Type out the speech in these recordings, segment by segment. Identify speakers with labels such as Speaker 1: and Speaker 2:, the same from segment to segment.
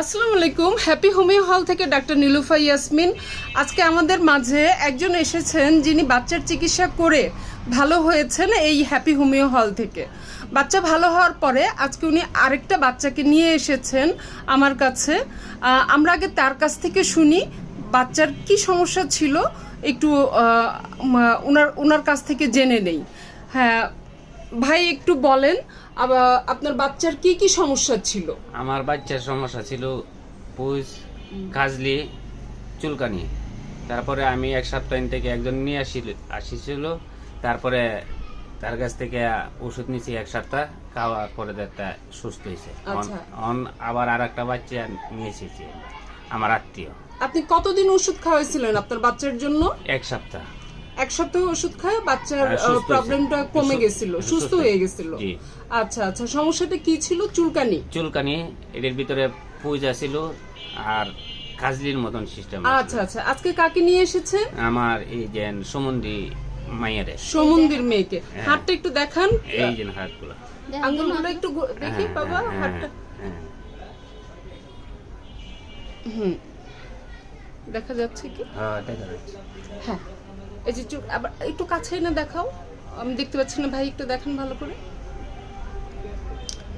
Speaker 1: আসসালামু আলাইকুম happy homeo হল থেকে ডাক্তার নীলুফা ইয়াসমিন। আজকে আমাদের মাঝে একজন এসেছেন যিনি বাচ্চার চিকিৎসা করে ভালো হয়েছেন এই হ্যাপি হোমিও হল থেকে। বাচ্চা ভালো হওয়ার পরে আজকে উনি আরেকটা বাচ্চাকে নিয়ে এসেছেন আমার কাছে। আমরা আগে তার কাছ থেকে শুনি, বাচ্চার কি সমস্যা ছিল, একটু ওনার ওনার কাছ থেকে জেনে নেই। হ্যাঁ ভাই একটু বলেন আপনার বাচ্চার কি কি সমস্যা ছিল?
Speaker 2: আমার বাচ্চার সমস্যা ছিল পুষ কাজলি চুলকানি। তারপরে আমি এক সপ্তাহ থেকে একজন নিয়ে আসিল আসিছিল। তারপরে তার কাছ থেকে ওষুধ নিয়েছি এক সপ্তাহ খাওয়ার পরে একটা সুস্থ হয়েছে।
Speaker 1: আচ্ছা।
Speaker 2: অন আবার আর একটা বাচ্চা নিয়ে এসেছি আমার আত্মীয়।
Speaker 1: আপনি কতদিন ওষুধ খাওয়াইছিলেন আপনার বাচ্চার জন্য?
Speaker 2: এক সপ্তাহ।
Speaker 1: এক সপ্তাহ ওষুধ খায় বাচ্চার
Speaker 2: হ্যাঁ।
Speaker 1: প্রবলেমটা কমে গেছিল
Speaker 2: সুস্থ
Speaker 1: হয়ে গেছিল। আচ্ছা আচ্ছা সমস্যাটা কি ছিল? চুলকানি।
Speaker 2: চুলকানি এটার ভিতরে পুজ আছিল আর কাজলির মতন সিস্টেম
Speaker 1: আচ্ছা আচ্ছা আজকে কাকে নিয়ে এসেছে?
Speaker 2: আমার এই যে সমুন্দি মাইয়ারে।
Speaker 1: সমুন্দির মেয়েকে।
Speaker 2: হ্যাঁ।
Speaker 1: হাতটা একটু দেখান।
Speaker 2: এই যে হাতগুলো।
Speaker 1: আঙ্গুলগুলো একটু দেখি
Speaker 2: হ্যাঁ,
Speaker 1: বাবা
Speaker 2: হ্যাঁ,
Speaker 1: হাতটা।
Speaker 2: হ্যাঁ।
Speaker 1: হুম। দেখা যাচ্ছে কি?
Speaker 2: হ্যাঁ, দেখা যাচ্ছে।
Speaker 1: হ্যাঁ। এই যে আবার একটু কাছে না দেখাও। আমি দেখতে পাচ্ছি না ভাই একটু দেখান ভালো করে।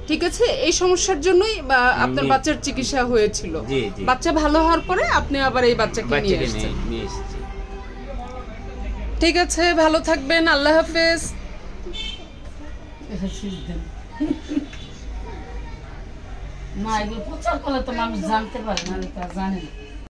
Speaker 1: ঠিক আছে? এই সমস্যার জন্যই আপনার বাচ্চার চিকিৎসা হয়েছিল।
Speaker 2: জি, জি।
Speaker 1: বাচ্চা ভালো হওয়ার পরে আপনি আবার এই বাচ্চাকে নিয়ে এসেছেন। ঠিক আছে ভালো থাকবেন আল্লাহ হাফেজ।
Speaker 3: না এগুলো প্রচার করলে তো মানুষ জানতে পারে না জানে না।